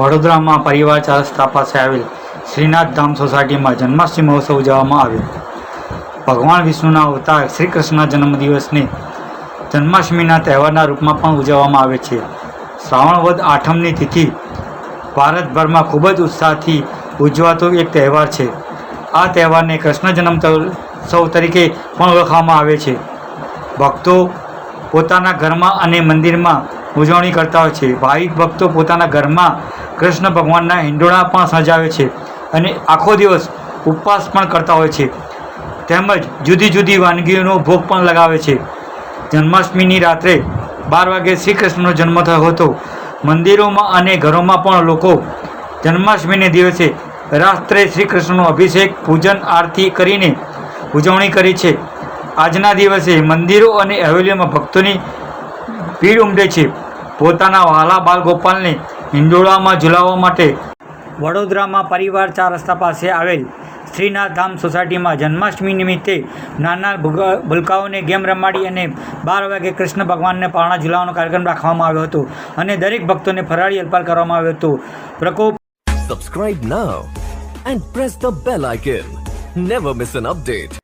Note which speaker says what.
Speaker 1: વડોદરામાં પરિવાર ચાર પાસે આવેલ. શ્રીનાથ ધામ સોસાયટીમાં જન્માષ્ટમી મહોત્સવ ઉજવવામાં આવ્યો ભગવાન વિષ્ણુના અવતાર શ્રી કૃષ્ણના જન્મદિવસને જન્માષ્ટમીના તહેવારના રૂપમાં પણ ઉજવવામાં આવે છે. શ્રાવણ વદ આઠમની તિથિ ભારતભરમાં ખૂબ જ ઉત્સાહથી ઉજવાતો એક તહેવાર છે. આ તહેવારને કૃષ્ણ જન્મ ઉત્સવ તરીકે પણ ઓળખવામાં આવે છે. ભક્તો પોતાના ઘરમાં અને મંદિરમાં ઉજવણી કરતા હોય છે. ભાવિક ભક્તો પોતાના ઘરમાં કૃષ્ણ ભગવાનના હિંડોળા પણ સજાવે છે. અને આખો દિવસ ઉપવાસ પણ કરતા હોય છે. તેમજ જુદી જુદી વાનગીઓનો ભોગ પણ લગાવે છે. જન્માષ્ટમીની રાત્રે બાર વાગે શ્રી કૃષ્ણનો જન્મ થયો હતો. મંદિરોમાં અને ઘરોમાં પણ લોકો જન્માષ્ટમીને દિવસે રાત્રે શ્રી કૃષ્ણનો અભિષેક, પૂજન, આરતી કરીને ઉજવણી કરી છે. આજના દિવસે મંદિરો અને હવેલીઓમાં ભક્તોની ભીડ ઉમટે છે. પોતાના વહાલા બાલ ગોપાલને હિંડોળામાં ઝુલાવવા માટે વડોદરામાં પરિવાર ચાર રસ્તા પાસે આવેલ શ્રીનાથ ધામ સોસાયટીમાં જન્માષ્ટમી નિમિત્તે નાના ભૂલકાઓને ગેમ રમાડી અને બાર વાગે કૃષ્ણ ભગવાનને પારણા ઝુલાવવાનો કાર્યક્રમ રાખવામાં આવ્યો હતો અને દરેક ભક્તોને ફરાળી અર્પણ કરવામાં આવ્યો હતો પ્રકોપ
Speaker 2: subscribe now and press the bell icon never miss an update.